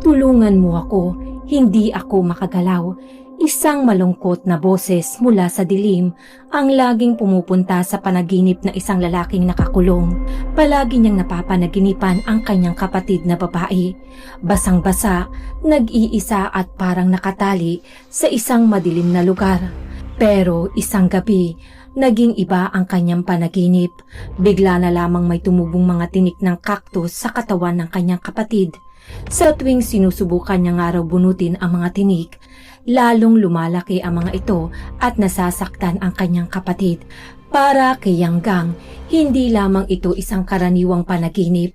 Tulungan mo ako, hindi ako makagalaw. Isang malungkot na boses mula sa dilim ang laging pumupunta sa panaginip na isang lalaking nakakulong. Palagi niyang napapanaginipan ang kanyang kapatid na babae. Basang-basa, nag-iisa at parang nakatali sa isang madilim na lugar. Pero isang gabi, naging iba ang kanyang panaginip. Bigla na lamang may tumubong mga tinik ng kaktus sa katawan ng kanyang kapatid. Sa tuwing sinusubukan niya nga raw bunutin ang mga tinik, lalong lumalaki ang mga ito at nasasaktan ang kanyang kapatid. Para kay Yanggang, hindi lamang ito isang karaniwang panaginip,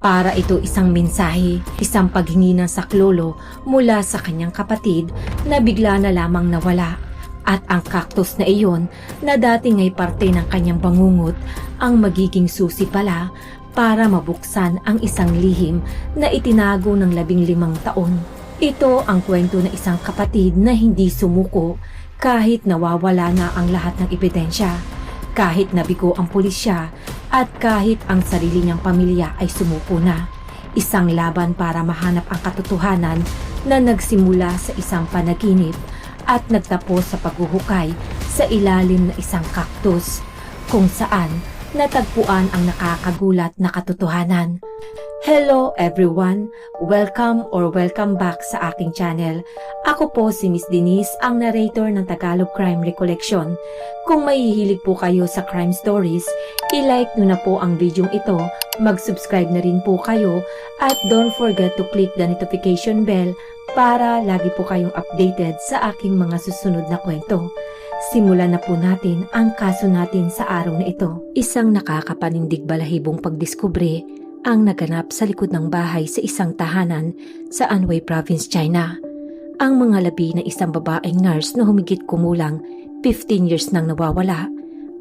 para ito isang mensahe, isang paghingi ng saklolo mula sa kanyang kapatid na bigla na lamang nawala. At ang kaktus na iyon na dating ay parte ng kanyang bangungot ang magiging susi pala para mabuksan ang isang lihim na itinago ng labing limang taon. Ito ang kwento ng isang kapatid na hindi sumuko kahit nawawala na ang lahat ng ebidensya, kahit nabigo ang pulisya at kahit ang sarili niyang pamilya ay sumuko na. Isang laban para mahanap ang katotohanan na nagsimula sa isang panaginip at nagtapos sa paghuhukay sa ilalim ng isang kaktus kung saan natagpuan ang nakakagulat na katotohanan. Hello everyone! Welcome or welcome back sa aking channel. Ako po si Miss Denise, ang narrator ng Tagalog Crime Recollection. Kung mahihilig po kayo sa crime stories, i-like nyo na po ang video ito, mag-subscribe na rin po kayo, at don't forget to click the notification bell para lagi po kayong updated sa aking mga susunod na kwento. Simulan na po natin ang kaso natin sa araw na ito. Isang nakakapanindig balahibong pagdiskubre ang naganap sa likod ng bahay sa isang tahanan sa Anhui Province, China. Ang mga labi ng isang babaeng nurse na humigit kumulang 15 years nang nawawala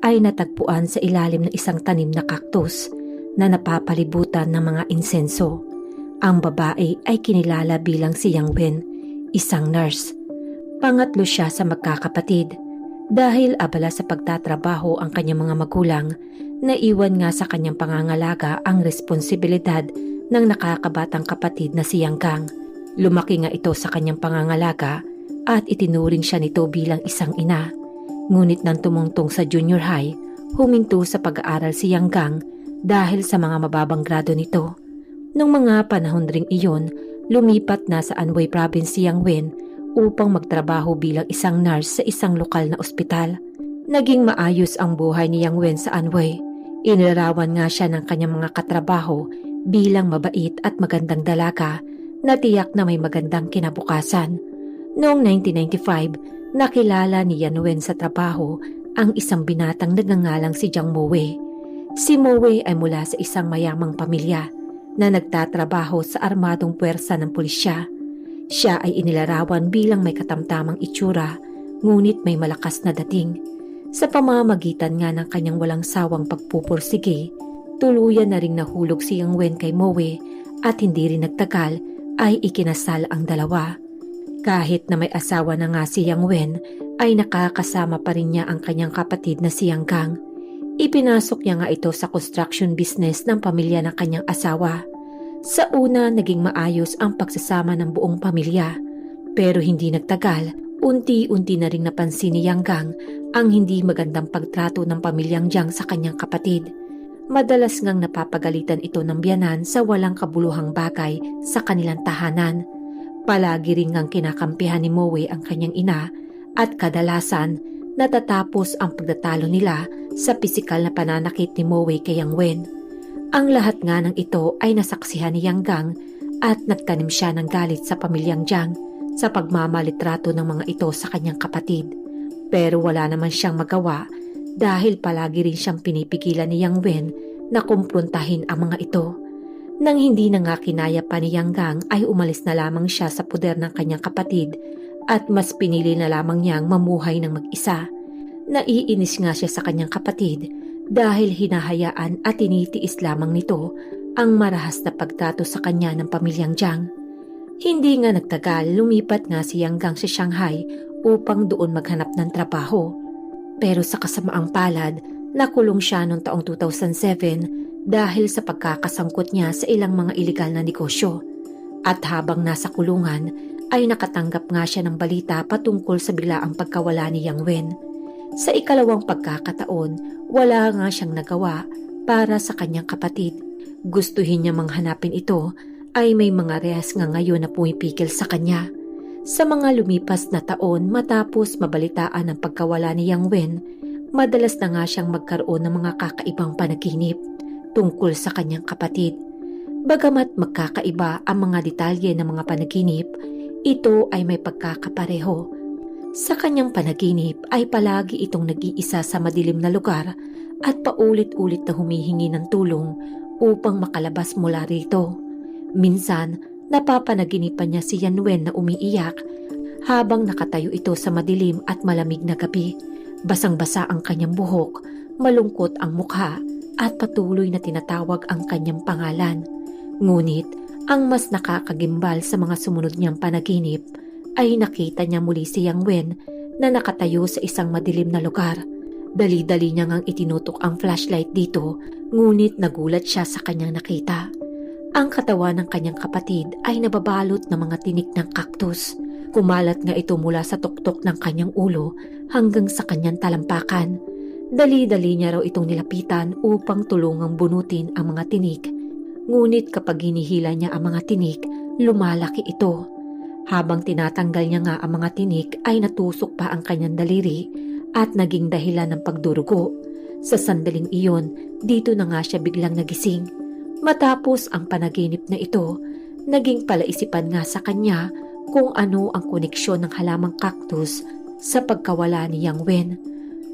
ay natagpuan sa ilalim ng isang tanim na kaktus na napapalibutan ng mga insenso. Ang babae ay kinilala bilang si Yang Wen, isang nurse. Pangatlo siya sa magkakapatid. Dahil abala sa pagtatrabaho ang kanyang mga magulang, naiwan nga sa kanyang pangangalaga ang responsibilidad ng nakakabatang kapatid na si Yang Gang. Lumaki nga ito sa kanyang pangangalaga at itinuring siya nito bilang isang ina. Ngunit nang tumungtong sa junior high, huminto sa pag-aaral si Yang Gang dahil sa mga mababang grado nito. Nung mga panahon ring iyon, lumipat na sa Anhui Province si Yang Wen upang magtrabaho bilang isang nurse sa isang lokal na ospital. Naging maayos ang buhay ni Yang Wen sa Anhui. Inilarawan nga siya ng kanyang mga katrabaho bilang mabait at magandang dalaga na tiyak na may magandang kinabukasan. Noong 1995, nakilala ni Yan Wen sa trabaho ang isang binatang nagngangalang si Jiang Mowe. Si Mowe ay mula sa isang mayamang pamilya na nagtatrabaho sa armadong puwersa ng pulisya. Siya ay inilarawan bilang may katamtamang itsura, ngunit may malakas na dating. Sa pamamagitan nga ng kanyang walang sawang pagpupursige, tuluyan na ring nahulog si Yang Wen kay Moe at hindi rin nagtagal ay ikinasal ang dalawa. Kahit na may asawa na nga si Yang Wen, ay nakakasama pa rin niya ang kanyang kapatid na si Yang Gang. Ipinasok niya nga ito sa construction business ng pamilya ng kanyang asawa. Sa una, naging maayos ang pagsasama ng buong pamilya. Pero hindi nagtagal, unti-unti na ring napansin ni Yang Gang ang hindi magandang pagtrato ng pamilyang Jiang sa kanyang kapatid. Madalas ngang napapagalitan ito ng biyanan sa walang kabuluhang bagay sa kanilang tahanan. Palagi rin ngang kinakampihan ni Moe ang kanyang ina at kadalasan natatapos ang pagdatalo nila sa pisikal na pananakit ni Moe kay Yang Wen. Ang lahat nga ng ito ay nasaksihan ni Yang Gang at nagtanim siya ng galit sa pamilyang Jiang sa pagmamalitrato ng mga ito sa kanyang kapatid. Pero wala naman siyang magawa dahil palagi rin siyang pinipigilan ni Yang Wen na kumprontahin ang mga ito. Nang hindi na nga kinaya pa ni Yang Gang ay umalis na lamang siya sa puder ng kanyang kapatid at mas pinili na lamang niyang mamuhay ng mag-isa. Naiinis nga siya sa kanyang kapatid dahil hinahayaan at tinitiis lamang nito ang marahas na pagtato sa kanya ng pamilyang Jiang. Hindi nga nagtagal, lumipat nga si Yang Gang sa Shanghai upang doon maghanap ng trabaho. Pero sa kasamaang palad, nakulong siya noong taong 2007 dahil sa pagkakasangkot niya sa ilang mga ilegal na negosyo. At habang nasa kulungan, ay nakatanggap nga siya ng balita patungkol sa biglaang pagkawala ni Yang Wen. Sa ikalawang pagkakataon, wala nga siyang nagawa para sa kanyang kapatid. Gustuhin niya manghanapin ito ay may mga rehas nga ngayon na pumipigil sa kanya. Sa mga lumipas na taon matapos mabalitaan ang pagkawala ni Yang Wen, madalas na nga siyang magkaroon ng mga kakaibang panaginip tungkol sa kanyang kapatid. Bagamat magkakaiba ang mga detalye ng mga panaginip, ito ay may pagkakapareho. Sa kanyang panaginip ay palagi itong nag-iisa sa madilim na lugar at paulit-ulit na humihingi ng tulong upang makalabas mula rito. Minsan, napapanaginipan niya si Yanwen na umiiyak habang nakatayo ito sa madilim at malamig na gabi. Basang-basa ang kanyang buhok, malungkot ang mukha at patuloy na tinatawag ang kanyang pangalan. Ngunit ang mas nakakagimbal sa mga sumunod niyang panaginip ay nakita niya muli si Yang Wen na nakatayo sa isang madilim na lugar. Dali-dali niya ngang itinutok ang flashlight dito ngunit nagulat siya sa kanyang nakita. Ang katawan ng kanyang kapatid ay nababalot ng mga tinik ng kaktus. Kumalat nga ito mula sa tuktok ng kanyang ulo hanggang sa kanyang talampakan. Dali-dali niya raw itong nilapitan upang tulungang bunutin ang mga tinik. Ngunit kapag hinihila niya ang mga tinik, lumalaki ito. Habang tinatanggal niya nga ang mga tinik ay natusok pa ang kanyang daliri at naging dahilan ng pagdurugo. Sa sandaling iyon, dito na nga siya biglang nagising. Matapos ang panaginip na ito, naging palaisipan nga sa kanya kung ano ang koneksyon ng halamang cactus sa pagkawala ni Yang Wen.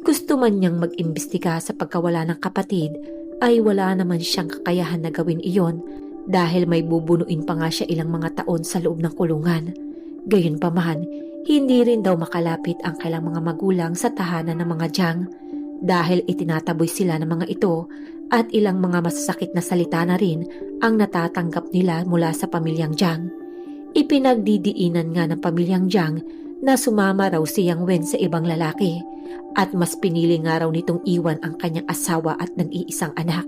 Gusto man niyang mag-imbestiga sa pagkawala ng kapatid ay wala naman siyang kakayahan na gawin iyon dahil may bubunuin pa nga siya ilang mga taon sa loob ng kulungan. Gayunpaman, hindi rin daw makalapit ang kailang mga magulang sa tahanan ng mga Jiang dahil itinataboy sila ng mga ito at ilang mga masasakit na salita na rin ang natatanggap nila mula sa pamilyang Jiang. Ipinagdidiinan nga ng pamilyang Jiang na sumama raw si Yang Wen sa ibang lalaki at mas pinili nga raw nitong iwan ang kanyang asawa at nag-iisang anak.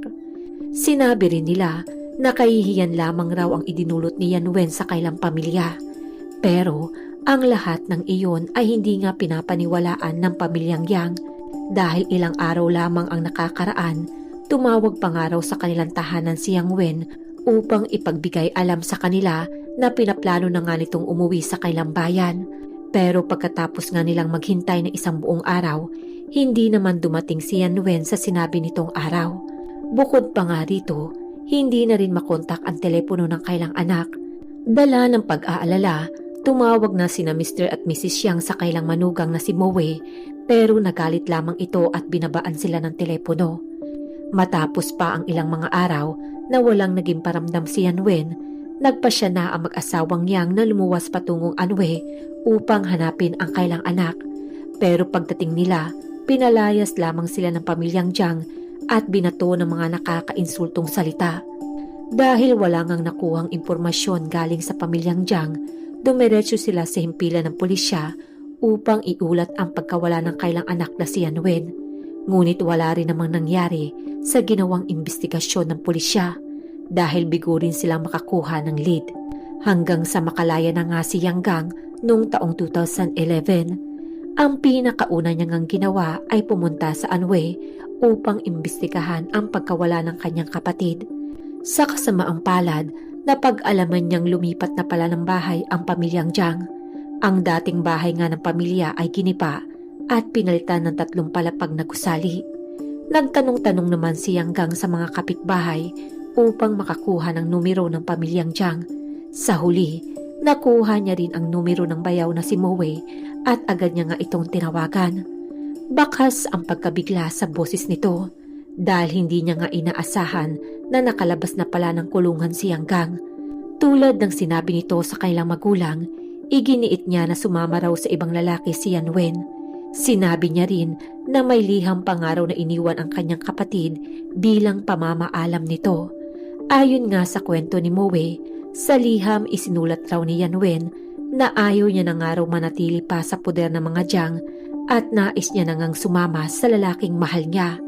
Sinabi rin nila na kahihiyan lamang raw ang idinulot ni Yan Wen sa kailang pamilya. Pero ang lahat ng iyon ay hindi nga pinapaniwalaan ng pamilyang Yang dahil ilang araw lamang ang nakakaraan, tumawag pa nga raw sa kanilang tahanan si Yang Wen upang ipagbigay alam sa kanila na pinaplano na nga nitong umuwi sa kailang bayan. Pero pagkatapos nga nilang maghintay na isang buong araw, hindi naman dumating si Yan Wen sa sinabi nitong araw. Bukod pa nga rito, hindi na rin makontak ang telepono ng kailang anak. Dala ng pag-aalala, tumawag na sina Mr. at Mrs. Yang sa kailang manugang na si Moe pero nagalit lamang ito at binabaan sila ng telepono. Matapos pa ang ilang mga araw na walang naging paramdam si Yanwen, nagpa siya na ang mag-asawang Yang na lumuwas patungong Anwe upang hanapin ang kailang anak. Pero pagdating nila, pinalayas lamang sila ng pamilyang Jiang at binato ng mga nakakainsultong salita. Dahil wala ngang nakuhang impormasyon galing sa pamilyang Jiang, dumiretso sila sa himpilan ng pulisya upang iulat ang pagkawala ng kailang anak na si Yanwen. Ngunit wala rin namang nangyari sa ginawang investigasyon ng pulisya dahil bigo rin silang makakuha ng lead. Hanggang sa makalaya na nga si Yang Gang noong taong 2011. Ang pinakauna niya ngang ginawa ay pumunta sa Anwe upang imbestigahan ang pagkawala ng kanyang kapatid. Sa kasamaang palad, napag-alaman niyang lumipat na pala ng bahay ang pamilyang Jiang. Ang dating bahay nga ng pamilya ay ginipa at pinalitan ng tatlong palapag na gusali. Nagtanong-tanong naman si Yang Gang sa mga kapitbahay upang makakuha ng numero ng pamilyang Jiang. Sa huli, nakuha niya rin ang numero ng bayaw na si Moe at agad niya nga itong tinawagan. Bakas ang pagkabigla sa boses nito dahil hindi niya nga inaasahan na nakalabas na pala ng kulungan si Yang Gang. Tulad ng sinabi nito sa kailang magulang, iginiit niya na sumama raw sa ibang lalaki si Yan Wen. Sinabi niya rin na may liham pangaraw na iniwan ang kanyang kapatid bilang pamamaalam nito. Ayon nga sa kwento ni Moe, sa liham isinulat raw ni Yan Wen na ayaw niya na nga raw manatili pa sa poder ng mga Jiang at nais niya na ngang sumama sa lalaking mahal niya.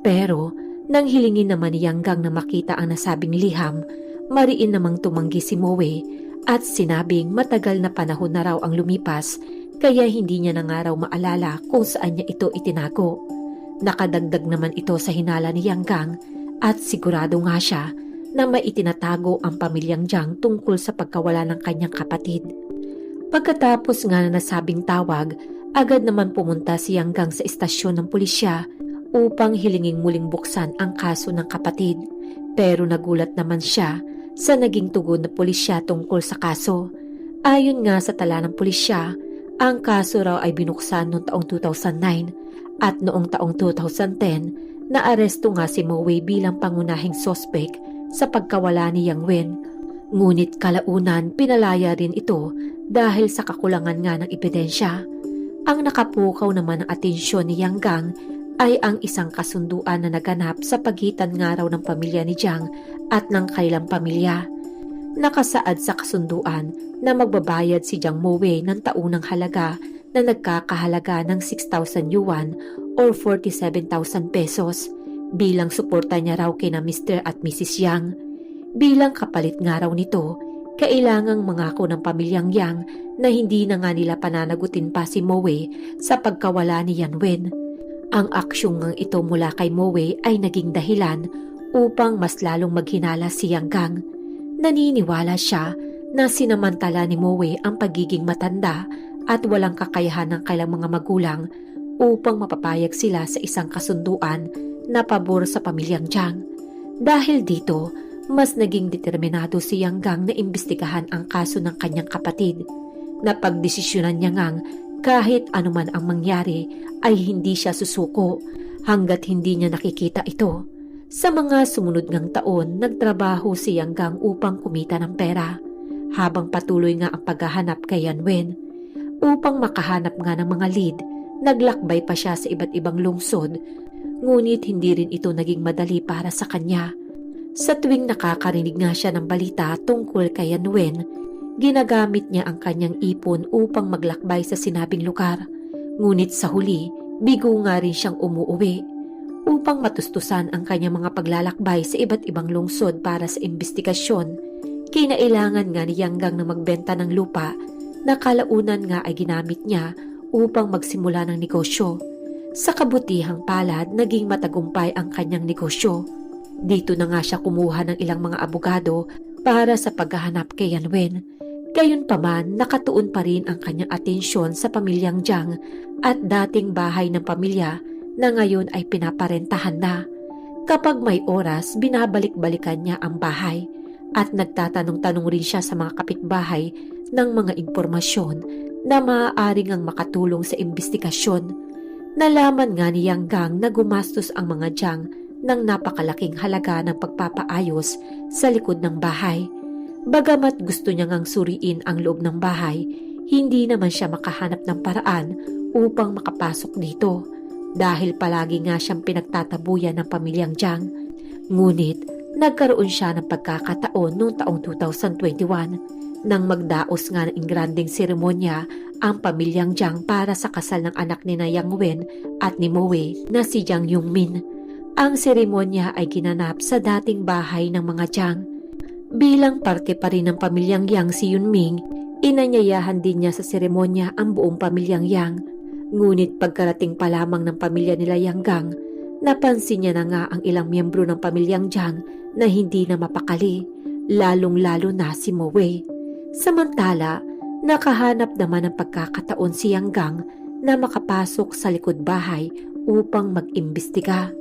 Pero nang hilingin naman ni Yang Gang na makita ang nasabing liham, mariin namang tumanggi si Moe at sinabing matagal na panahon na raw ang lumipas kaya hindi niya na nga raw maalala kung saan niya ito itinago. Nakadagdag naman ito sa hinala ni Yang Gang at sigurado nga siya na may itinatago ang pamilyang Jiang tungkol sa pagkawala ng kanyang kapatid. Pagkatapos nga na nasabing tawag, agad naman pumunta si Yang Gang sa istasyon ng pulisya upang hilinging muling buksan ang kaso ng kapatid. Pero nagulat naman siya sa naging tugon na pulisya tungkol sa kaso. Ayon nga sa tala ng pulisya, ang kaso raw ay binuksan noong taong 2009 at noong taong 2010 naaresto nga si Mo Wei bilang pangunahing sospek sa pagkawala ni Yang Wen. Ngunit kalaunan pinalaya rin ito dahil sa kakulangan nga ng ebidensya. Ang nakapukaw naman ng atensyon ni Yang Gang ay ang isang kasunduan na naganap sa pagitan nga raw ng pamilya ni Jiang at ng kailang pamilya. Nakasaad sa kasunduan na magbabayad si Jiang Mowe ng taunang halaga na nagkakahalaga ng 6,000 yuan or 47,000 pesos bilang suporta niya raw kina Mr. at Mrs. Yang. Bilang kapalit nga raw nito, kailangang mangako ng pamilyang Yang na hindi na nga nila pananagutin pa si Moe sa pagkawala ni Yan Wen. Ang aksyong ito mula kay Moe ay naging dahilan upang mas lalong maghinala si Yang Gang. Naniniwala siya na sinamantala ni Moe ang pagiging matanda at walang kakayahan ng kailang mga magulang upang mapapayag sila sa isang kasunduan na pabor sa pamilyang Jiang. Dahil dito, mas naging determinado si Yang Gang na imbestigahan ang kaso ng kanyang kapatid. Napagdesisyonan niya ngang kahit anuman ang mangyari ay hindi siya susuko hanggat hindi niya nakikita ito. Sa mga sumunod ngang taon, nagtrabaho si Yang Gang upang kumita ng pera habang patuloy nga ang paghahanap kay Yan Wen. Upang makahanap nga ng mga lead, naglakbay pa siya sa iba't ibang lungsod ngunit hindi rin ito naging madali para sa kanya. Sa tuwing nakakarinig nga siya ng balita tungkol kay Yan Wen, ginagamit niya ang kanyang ipon upang maglakbay sa sinabing lugar. Ngunit sa huli, bigo nga rin siyang umuuwi upang matustusan ang kanyang mga paglalakbay sa iba't ibang lungsod para sa investigasyon. Kinailangan nga ni Yanggang na magbenta ng lupa na kalaunan nga ay ginamit niya upang magsimula ng negosyo. Sa kabutihang palad, naging matagumpay ang kanyang negosyo. Dito na nga siya kumuha ng ilang mga abogado para sa paghahanap kay Yanwen. Gayunpaman, nakatuon pa rin ang kanyang atensyon sa pamilyang Jiang at dating bahay ng pamilya na ngayon ay pinaparentahan na. Kapag may oras, binabalik-balikan niya ang bahay at nagtatanong-tanong rin siya sa mga kapitbahay ng mga impormasyon na maaaring ang makatulong sa investigasyon. Nalaman nga ni Yang Gang na gumastos ang mga Jiang ng napakalaking halaga ng pagpapaayos sa likod ng bahay. Bagamat gusto niya ngang suriin ang loob ng bahay, hindi naman siya makahanap ng paraan upang makapasok dito dahil palagi nga siyang pinagtatabuyan ng pamilyang Jiang. Ngunit nagkaroon siya ng pagkakataon noong taong 2021 nang magdaos nga ng ingranding seremonya ang pamilyang Jiang para sa kasal ng anak ni na Yang Wen at ni Moe na si Jiang Yongmin. Ang seremonya ay ginanap sa dating bahay ng mga Jiang. Bilang parte pa rin ng pamilyang Yang si Yunming, inanyayahan din niya sa seremonya ang buong pamilyang Yang. Ngunit pagkarating pa lamang ng pamilya nila Yang Gang, napansin niya na nga ang ilang miyembro ng pamilyang Jiang na hindi na mapakali, lalong-lalo na si Moe. Samantala, Nakahanap naman ng pagkakataon si Yanggang na makapasok sa likod bahay upang mag-imbestiga.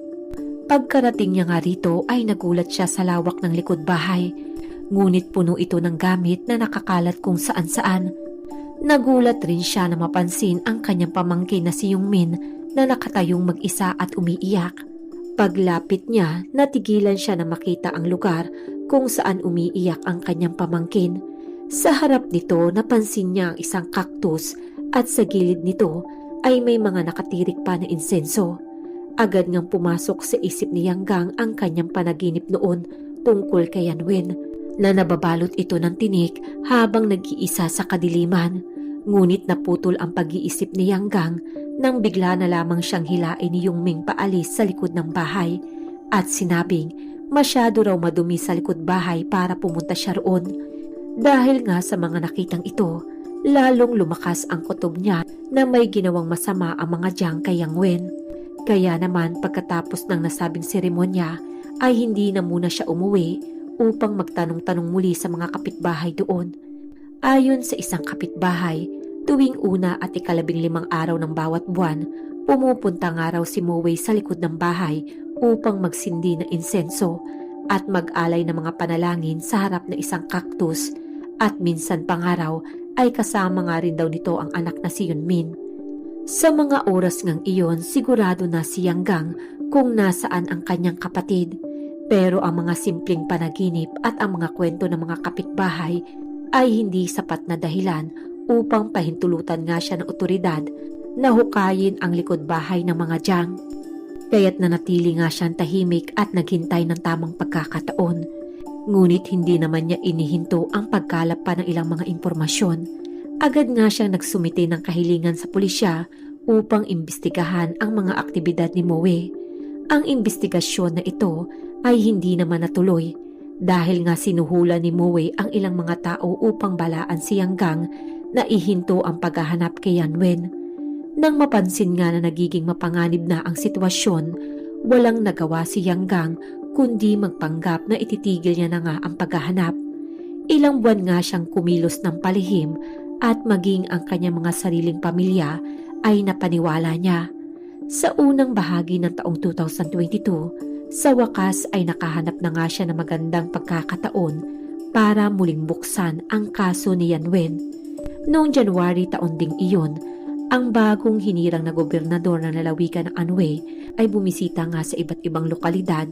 Pagkarating niya nga rito ay nagulat siya sa lawak ng likod bahay, ngunit puno ito ng gamit na nakakalat kung saan-saan. Nagulat rin siya na mapansin ang kanyang pamangkin na si Yungmin na nakatayong mag-isa at umiiyak. Paglapit niya, natigilan siya na makita ang lugar kung saan umiiyak ang kanyang pamangkin. Sa harap nito, napansin niya ang isang cactus at sa gilid nito ay may mga nakatirik pa na insenso. Agad ngang pumasok sa isip ni Yanggang ang kanyang panaginip noon tungkol kay Yanwen na nababalot ito ng tinik habang nag-iisa sa kadiliman. Ngunit naputol ang pag-iisip ni Yanggang nang bigla na lamang siyang hilain ni Yungming paalis sa likod ng bahay at sinabing masyado raw madumi sa likod bahay para pumunta siya roon. Dahil nga sa mga nakitang ito, lalong lumakas ang kutob niya na may ginawang masama ang mga Jiang kay Yang Wen. Kaya naman pagkatapos ng nasabing seremonya ay hindi na muna siya umuwi upang magtanong-tanong muli sa mga kapitbahay doon. Ayon sa isang kapitbahay, tuwing una at ikalabing limang araw ng bawat buwan, pumupunta nga raw si Moe sa likod ng bahay upang magsindi ng insenso at mag-alay ng mga panalangin sa harap ng isang kaktus at minsan pang araw ay kasama nga rin daw nito ang anak na si Yunmin. Sa mga oras ngang iyon, sigurado na si Yanggang kung nasaan ang kanyang kapatid. Pero ang mga simpleng panaginip at ang mga kwento ng mga kapitbahay ay hindi sapat na dahilan upang pahintulutan nga siya ng otoridad na hukayin ang likod bahay ng mga Jiang. Kaya't nanatili nga siyang tahimik at naghintay ng tamang pagkakataon. Ngunit hindi naman niya inihinto ang pagkalap pa ng ilang mga impormasyon. Agad nga siyang nagsumite ng kahilingan sa pulisya upang imbestigahan ang mga aktibidad ni Moe. Ang imbestigasyon na ito ay hindi naman natuloy dahil nga sinuhula ni Moe ang ilang mga tao upang balaan si Yanggang na ihinto ang paghahanap kay Yanwen. Nang mapansin nga na nagiging mapanganib na ang sitwasyon, walang nagawa si Yanggang kundi magpanggap na ititigil niya na nga ang paghahanap. Ilang buwan nga siyang kumilos ng palihim at maging ang kanyang mga sariling pamilya ay napaniwala niya. Sa unang bahagi ng taong 2022, sa wakas ay nakahanap na nga siya ng magandang pagkakataon para muling buksan ang kaso ni Yanwen. Noong January taon ding iyon, ang bagong hinirang na gobernador ng lalawigan ng Anhui ay bumisita nga sa iba't ibang lokalidad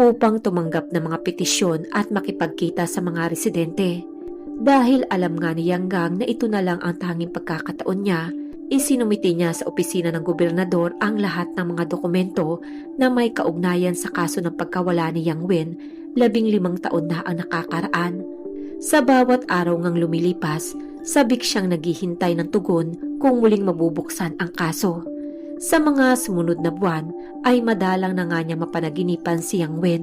upang tumanggap ng mga petisyon at makipagkita sa mga residente. Dahil alam nga ni Yanggang na ito na lang ang tanging pagkakataon niya, isinumiti niya sa opisina ng gobernador ang lahat ng mga dokumento na may kaugnayan sa kaso ng pagkawala ni Yang Wen, labing limang taon na ang nakakaraan. Sa bawat araw ngang lumilipas, sabik siyang naghihintay ng tugon kung muling mabubuksan ang kaso. Sa mga sumunod na buwan ay madalang na nga niya mapanaginipan si Yang Wen.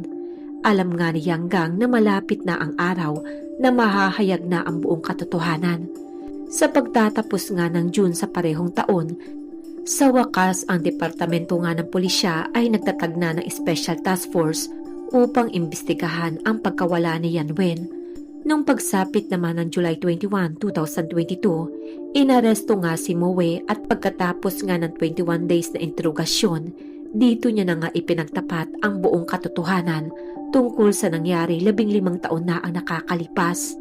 Alam nga ni Yang Gang na malapit na ang araw na mahahayag na ang buong katotohanan. Sa pagtatapos nga ng June sa parehong taon, sa wakas ang departamento nga ng pulisya ay nagtatag na ng Special Task Force upang imbestigahan ang pagkawala ni Yan Wen. Nung pagsapit naman ng July 21, 2022, inaresto nga si Moe at pagkatapos nga ng 21 days na interogasyon, dito niya na nga ipinagtapat ang buong katotohanan tungkol sa nangyari labing limang taon na ang nakakalipas.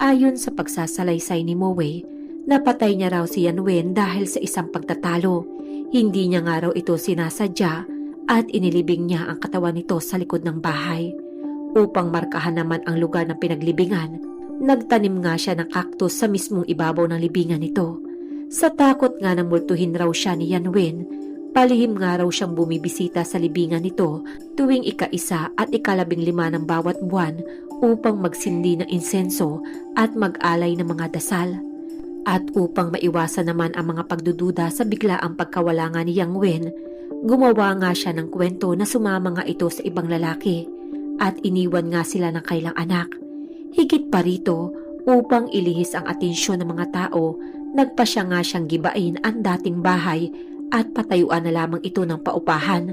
Ayon sa pagsasalaysay ni Moe, napatay niya raw si Yanwen dahil sa isang pagtatalo. Hindi niya nga raw ito sinasadya at inilibing niya ang katawan nito sa likod ng bahay. Upang markahan naman ang lugar ng pinaglibingan, nagtanim nga siya ng kaktus sa mismong ibabaw ng libingan nito. Sa takot nga na multuhin raw siya ni Yanwen, palihim nga raw siyang bumibisita sa libingan nito tuwing ika-isa at ikalabing lima ng bawat buwan upang magsindi ng insenso at mag-alay ng mga dasal. At upang maiwasan naman ang mga pagdududa sa biglaang pagkawala nga ni Yang Wen, gumawa nga siya ng kwento na sumama nga ito sa ibang lalaki at iniwan nga sila ng kailang anak. Higit pa rito, upang ilihis ang atensyon ng mga tao, nagpa siya nga siyang gibain ang dating bahay at patayuan na lamang ito ng paupahan.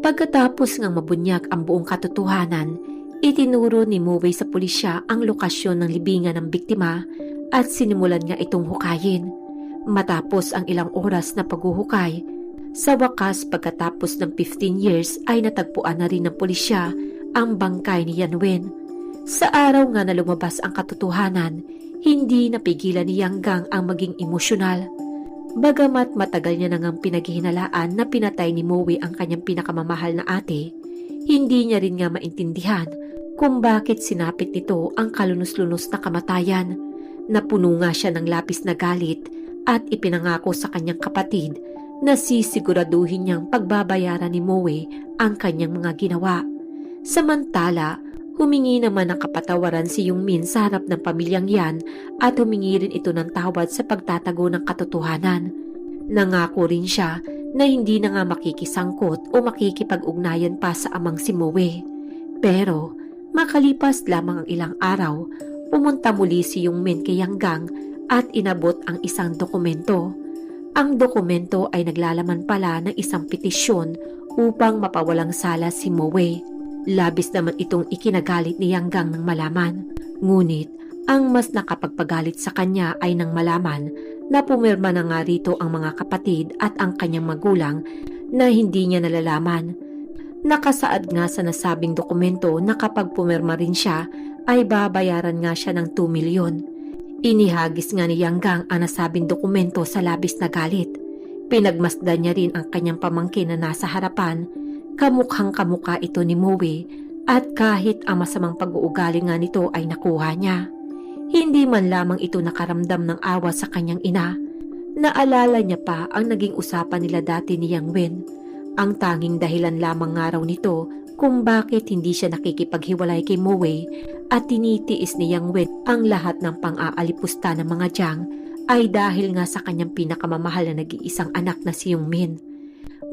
Pagkatapos ngang mabunyag ang buong katotohanan, itinuro ni Moe sa pulisya ang lokasyon ng libingan ng biktima at sinimulan nga itong hukayin. Matapos ang ilang oras na paghuhukay, sa wakas pagkatapos ng 15 years ay natagpuan na rin ng pulisya ang bangkay ni Yanwen. Sa araw nga na lumabas ang katotohanan, hindi napigilan ni Yanggang ang maging emosyonal. Bagamat matagal niya nang pinaghihinalaan na pinatay ni Moe ang kanyang pinakamamahal na ate, hindi niya rin nga maintindihan kung bakit sinapit nito ang kalunos-lunos na kamatayan. Napuno nga siya ng lapis na galit at ipinangako sa kanyang kapatid na sisiguraduhin niyang pagbabayaran ni Moe ang kanyang mga ginawa. Samantala, humingi naman ng kapatawaran si Yung Min sa harap ng pamilyang yan at humingi rin ito ng tawad sa pagtatago ng katotohanan. Nangako rin siya na hindi na nga makikisangkot o makikipag-ugnayan pa sa amang si Moe. Pero makalipas lamang ang ilang araw, pumunta muli si Yung Min kay Yang Gang at inabot ang isang dokumento. Ang dokumento ay naglalaman pala ng isang petisyon upang mapawalang sala si Moe. Labis naman itong ikinagalit ni Yang Gang nang malaman. Ngunit, ang mas nakapagpagalit sa kanya ay nang malaman na pumirma na nga rito ang mga kapatid at ang kanyang magulang na hindi niya nalalaman. Nakasaad nga sa nasabing dokumento na kapag pumirma rin siya ay babayaran nga siya ng 2 milyon. Inihagis nga ni Yang Gang ang nasabing dokumento sa labis na galit. Pinagmasdan niya rin ang kanyang pamangkin na nasa harapan, kamukhang kamuka ito ni Moe at kahit ang masamang pag-uugali nga nito ay nakuha niya. Hindi man lamang ito nakaramdam ng awa sa kanyang ina. Naalala niya pa ang naging usapan nila dati ni Yang Wen. Ang tanging dahilan lamang nga raw nito kung bakit hindi siya nakikipaghiwalay kay Moe at tinitiis ni Yang Wen ang lahat ng pang-aalipusta ng mga Jiang ay dahil nga sa kanyang pinakamamahal na nag-iisang anak na si Yung Min.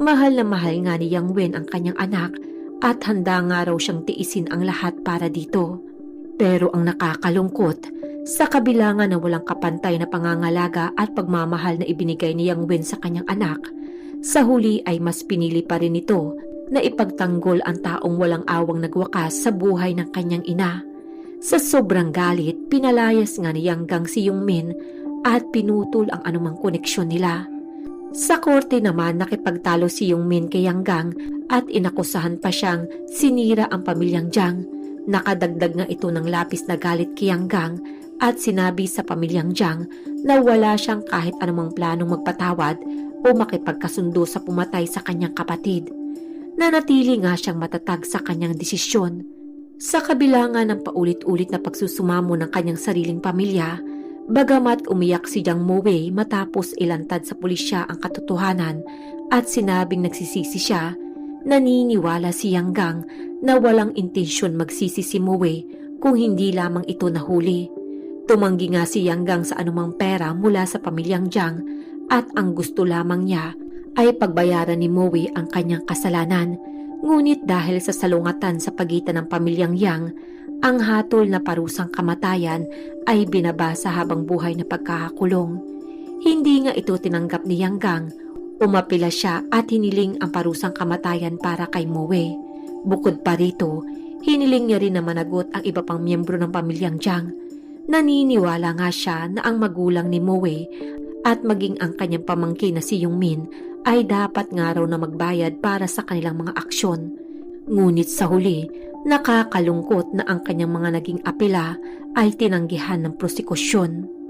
Mahal na mahal nga ni Yang Wen ang kanyang anak at handa nga raw siyang tiisin ang lahat para dito. Pero ang nakakalungkot, sa kabila nga ng walang kapantay na pangangalaga at pagmamahal na ibinigay ni Yang Wen sa kanyang anak, sa huli ay mas pinili pa rin ito na ipagtanggol ang taong walang awang nagwakas sa buhay ng kanyang ina. Sa sobrang galit, pinalayas nga ni Yang si Yung Min at pinutol ang anumang koneksyon nila. Sa korte naman nakipagtalo si Yung Min kay Yang Gang at inakusahan pa siyang sinira ang pamilyang Jiang. Nakadagdag nga ito ng lapis na galit kay Yang Gang at sinabi sa pamilyang Jiang na wala siyang kahit anumang planong magpatawad o makipagkasundo sa pumatay sa kanyang kapatid. Nanatili nga siyang matatag sa kanyang desisyon. Sa kabila nga ng paulit-ulit na pagsusumamo ng kanyang sariling pamilya, bagamat umiyak si Jiang Moe matapos ilantad sa pulisya ang katotohanan at sinabing nagsisisi siya, naniniwala si Yang Gang na walang intensyon magsisi si Moe kung hindi lamang ito nahuli. Tumanggi nga si Yang Gang sa anumang pera mula sa pamilyang Jiang at ang gusto lamang niya ay pagbayaran ni Moe ang kanyang kasalanan. Ngunit dahil sa salungatan sa pagitan ng pamilyang Yang, ang hatol na parusang kamatayan ay binabasa habang buhay na pagkakakulong. Hindi nga ito tinanggap ni Yang Gang. Umapila siya at hiniling ang parusang kamatayan para kay Moe. Bukod pa rito, hiniling niya rin na managot ang iba pang miyembro ng pamilyang Jiang. Naniniwala nga siya na ang magulang ni Moe at maging ang kanyang pamangkin na si Yung Min ay dapat nga raw na magbayad para sa kanilang mga aksyon. Ngunit sa huli, nakakalungkot na ang kanyang mga naging apela ay tinanggihan ng prosekusyon.